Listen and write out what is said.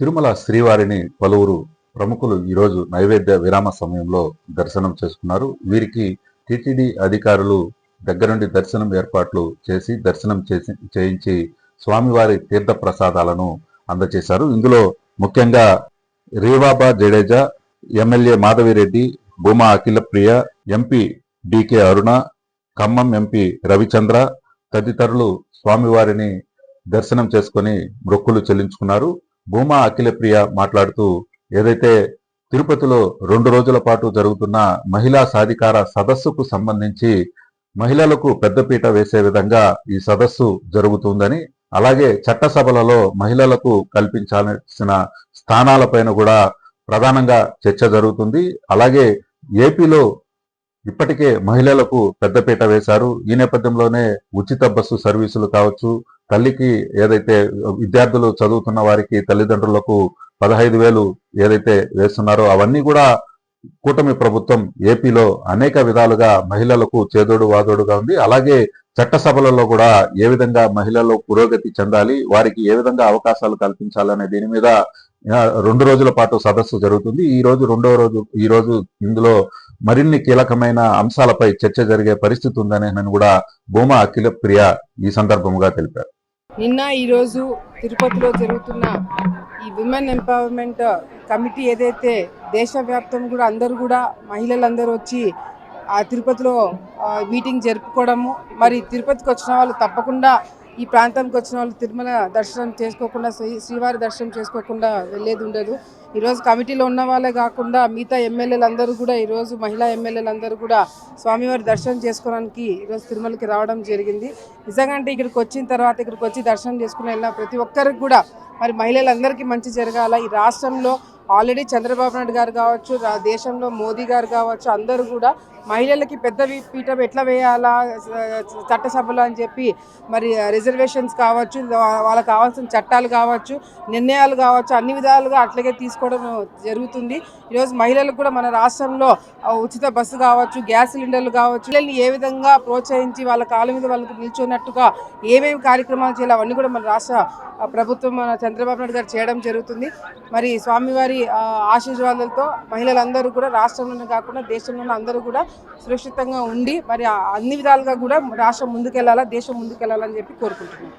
తిరుమల శ్రీవారిని పలువురు ప్రముఖులు ఈరోజు నైవేద్య విరామ సమయంలో దర్శనం చేసుకున్నారు. వీరికి టిటిడి అధికారులు దగ్గరుండి దర్శనం ఏర్పాట్లు చేసి దర్శనం చేసి చేయించి స్వామివారి తీర్థ ప్రసాదాలను అందజేశారు ఇందులో ముఖ్యంగా Rivaba Jadeja MLA Madhavi Reddy Bhuma Akhila Priya MP DK Aruna Khammam MP Ravichandra తదితరులు స్వామివారిని దర్శనం చేసుకొని మొక్కులు చెల్లించుకున్నారు. భూమా అఖిలప్రియ మాట్లాడుతూ ఏదైతే తిరుపతిలో రెండు రోజుల పాటు జరుగుతున్న మహిళా సాధికార సదస్సుకు సంబంధించి మహిళలకు పెద్దపీట వేసే విధంగా ఈ సదస్సు జరుగుతుందని అలాగే చట్టసభలలో మహిళలకు కల్పించాల్సిన స్థానాలపైన కూడా ప్రధానంగా చర్చ జరుగుతుంది. అలాగే ఏపీలో ఇప్పటికే మహిళలకు పెద్దపీట వేశారు. ఈ నేపథ్యంలోనే ఉచిత బస్సు సర్వీసులు కావచ్చు తల్లికి ఏదైతే విద్యార్థులు చదువుతున్న వారికి తల్లిదండ్రులకు పదహైదు వేలు ఏదైతే వేస్తున్నారో అవన్నీ కూడా కూటమి ప్రభుత్వం ఏపీలో అనేక విధాలుగా మహిళలకు చేదోడు వాదోడుగా ఉంది. అలాగే చట్టసభలలో కూడా ఏ విధంగా మహిళలు పురోగతి చెందాలి వారికి ఏ విధంగా అవకాశాలు కల్పించాలనే దీని మీద రెండు రోజుల పాటు సదస్సు జరుగుతుంది. ఈ రోజు రెండవ రోజు ఈ రోజు ఇందులో మరిన్ని కీలకమైన అంశాలపై చర్చ జరిగే పరిస్థితి ఉందని నేను కూడా భూమా అఖిల ప్రియ ఈ సందర్భంగా తెలిపారు. నిన్న ఈరోజు తిరుపతిలో జరుగుతున్న ఈ విమెన్ ఎంపవర్మెంట్ కమిటీ ఏదైతే దేశవ్యాప్తం కూడా అందరూ కూడా మహిళలందరూ వచ్చి ఆ తిరుపతిలో మీటింగ్ జరుపుకోవడము మరి తిరుపతికి వచ్చిన వాళ్ళు తప్పకుండా ఈ ప్రాంతానికి వచ్చిన వాళ్ళు తిరుమల దర్శనం చేసుకోకుండా శ్రీ శ్రీవారి దర్శనం చేసుకోకుండా వెళ్ళేది ఉండదు. ఈరోజు కమిటీలో ఉన్న వాళ్ళే కాకుండా మిగతా ఎమ్మెల్యేలందరూ కూడా ఈరోజు మహిళా ఎమ్మెల్యేలందరూ కూడా స్వామివారి దర్శనం చేసుకోవడానికి ఈరోజు తిరుమలకి రావడం జరిగింది. నిజంగా అంటే ఇక్కడికి వచ్చిన తర్వాత ఇక్కడికి వచ్చి దర్శనం చేసుకుని వెళ్ళిన ప్రతి ఒక్కరికి కూడా మరి మహిళలందరికీ మంచి జరగాల. ఈ రాష్ట్రంలో ఆల్రెడీ చంద్రబాబు నాయుడు గారు కావచ్చు రా- దేశంలో మోదీ గారు కావచ్చు అందరూ కూడా మహిళలకి పెద్ద పీఠం ఎట్లా వేయాలా స- చట్టసభలో అని చెప్పి మరి రిజర్వేషన్స్ కావచ్చు వాళ్ళకి కావాల్సిన చట్టాలు కావచ్చు నిర్ణయాలు కావచ్చు అన్ని విధాలుగా అట్లాగే తీసుకోవడం జరుగుతుంది. ఈరోజు మహిళలకు కూడా మన రాష్ట్రంలో ఉచిత బస్సు కావచ్చు గ్యాస్ సిలిండర్లు కావచ్చు పిల్లల్ని ఏ విధంగా ప్రోత్సహించి వాళ్ళ కాళ్ళ మీద వాళ్ళకి నిల్చున్నట్టుగా ఏమేమి కార్యక్రమాలు చేయాలి అవన్నీ కూడా మన రాష్ట్ర ప్రభుత్వం మన చంద్రబాబు నాయుడు గారు చేయడం జరుగుతుంది. మరి స్వామివారి ఆశీర్వాదాలతో మహిళలందరూ కూడా రాష్ట్రంలోనే కాకుండా దేశంలోనే అందరూ కూడా సురక్షితంగా ఉండి మరి అన్ని విధాలుగా కూడా రాష్ట్రం ముందుకెళ్ళాలా దేశం ముందుకెళ్ళాలని చెప్పి కోరుకుంటున్నాం.